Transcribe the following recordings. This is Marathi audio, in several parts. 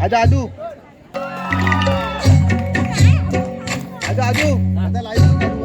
Ada adu. Ada adu. Ada lain.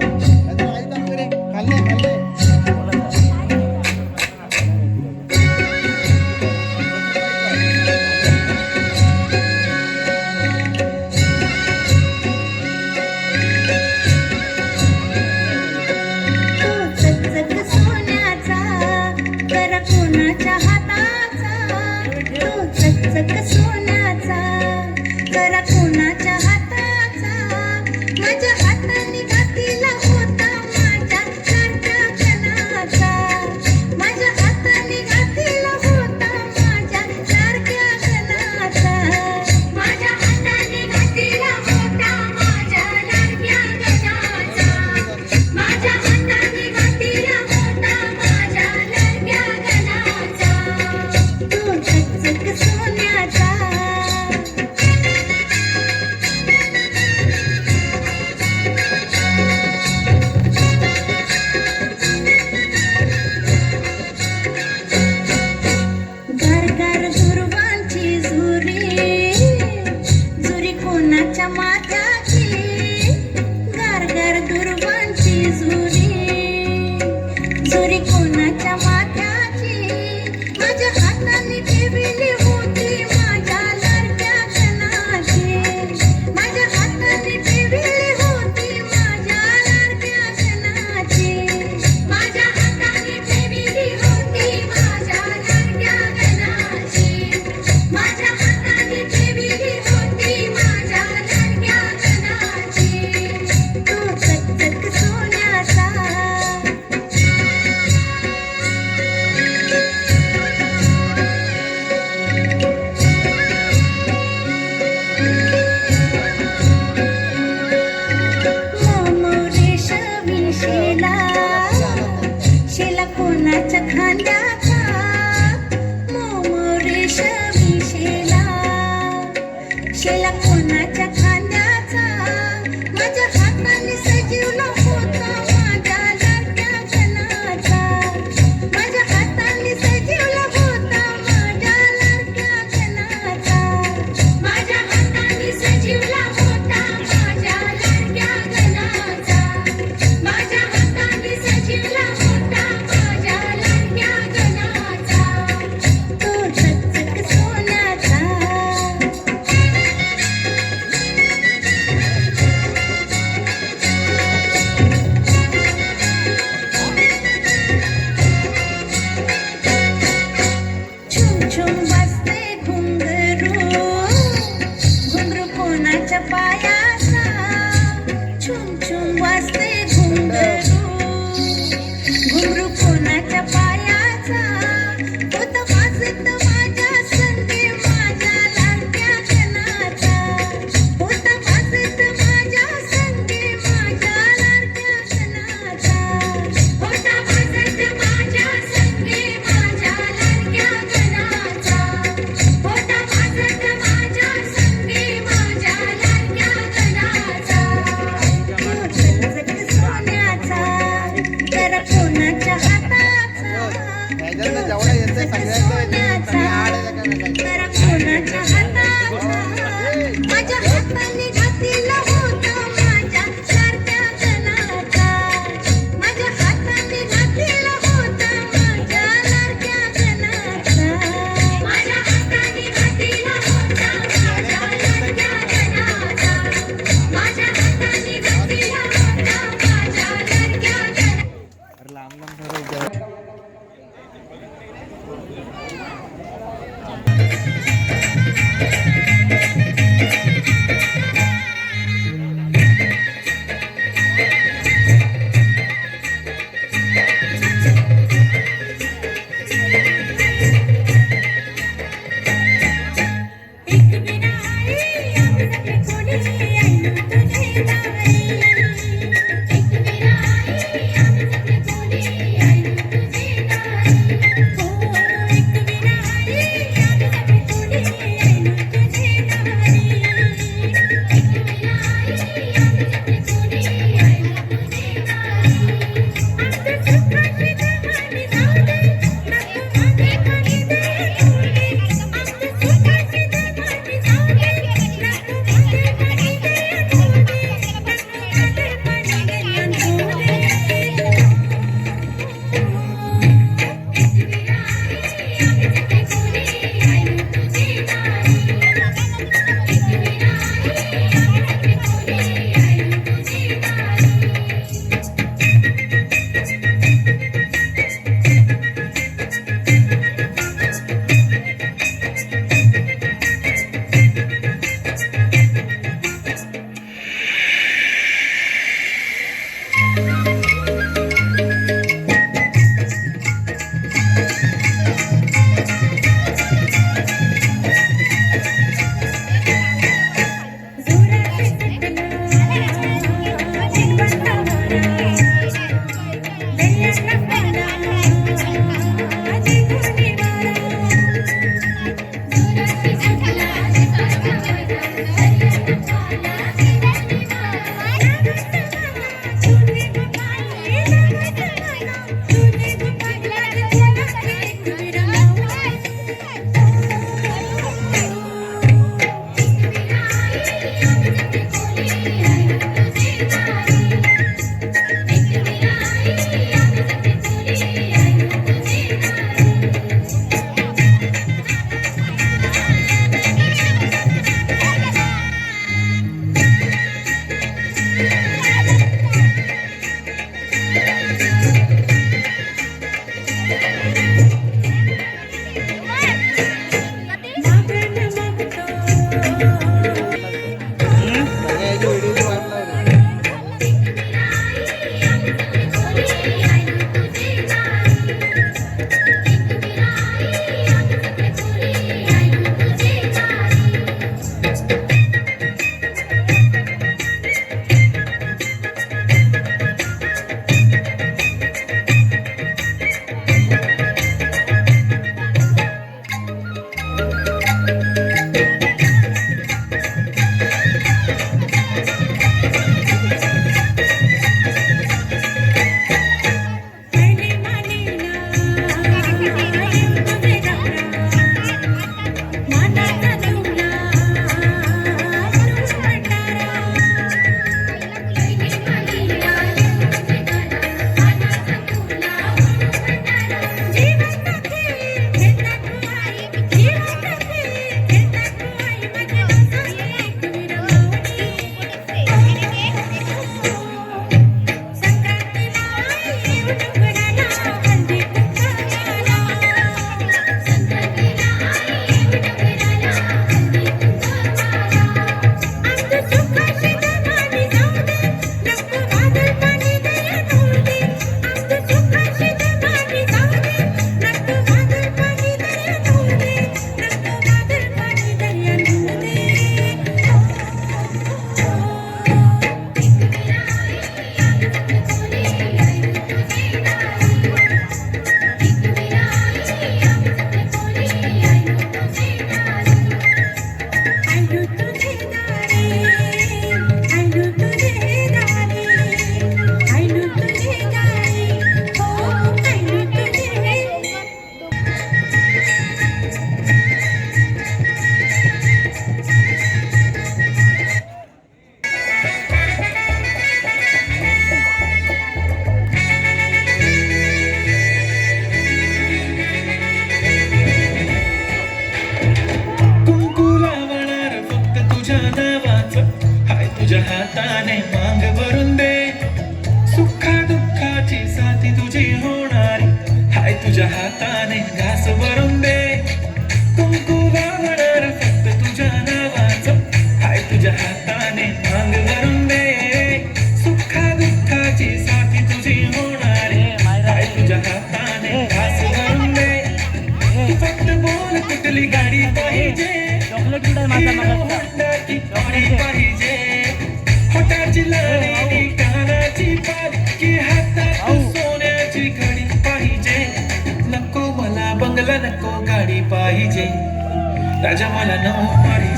Rajamalana know.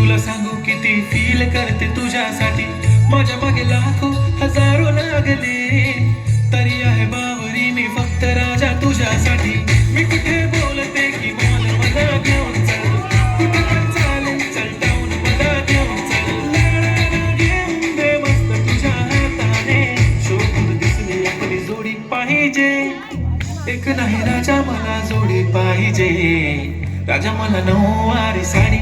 तुला सांगू किती फील करते तुझ्यासाठी? माझ्या मागे लाखो हजारो लागले. तरी आहे बावरी मी फक्त राजा तुझ्यासाठी. मी कुठे बोलते की मला मला घेऊन चालेल चल? टाऊन मला घेऊन दे मस्त तुझ्या हाताने शोधून जोडी पाहिजे एक नाही राजा मला जोडी पाहिजे राजा मला नऊवारी साडी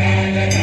Amen.